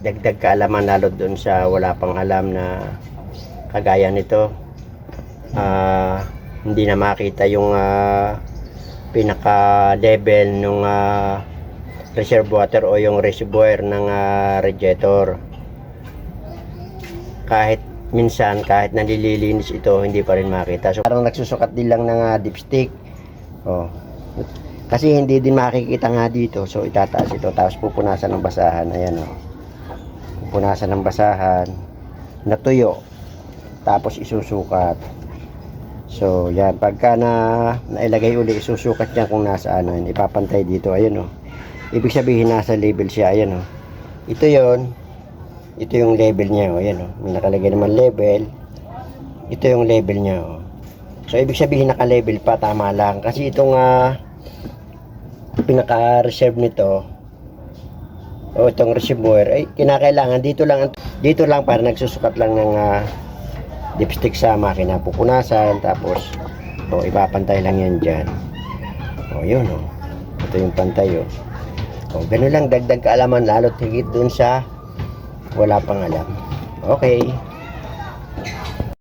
dagdag kaalaman lalo doon sa wala pang alam na kagaya nito. Ah, hindi na makita yung ah, pinaka level nung ah, reserve water o yung reservoir ng ah, radiator. Kahit minsan kahit nalililinis ito hindi pa rin makita. So parang nagsusukat din lang ng ah, dipstick. Oh. Kasi hindi din makikita nga dito. So itataas ito tapos pupunasan ng basahan. Ayan oh. Pupunasan ng basahan. Natuyo. Tapos isusukat. So yan pagka na nailagay uli isusukat niya kung nasaan ano, ipapantay dito. Ayun oh. Ibig sabihin nasa label siya. Ayan oh. Ito 'yon. Ito yung level niya oh. Ayan oh. May nakalagay naman level. Ito yung level niya oh. So ibig sabihin naka-level pa tama lang kasi itong ah, pinaka-reserve nito o itong reservoir ay kinakailangan dito lang dito lang para nagsusukat lang ng ah, dipstick sa makina pupunasan tapos o ipapantay lang yan dyan. O yun o. Ito yung pantay o. O ganun lang dagdag kaalaman lalo't higit dun sa wala pang alam. Okay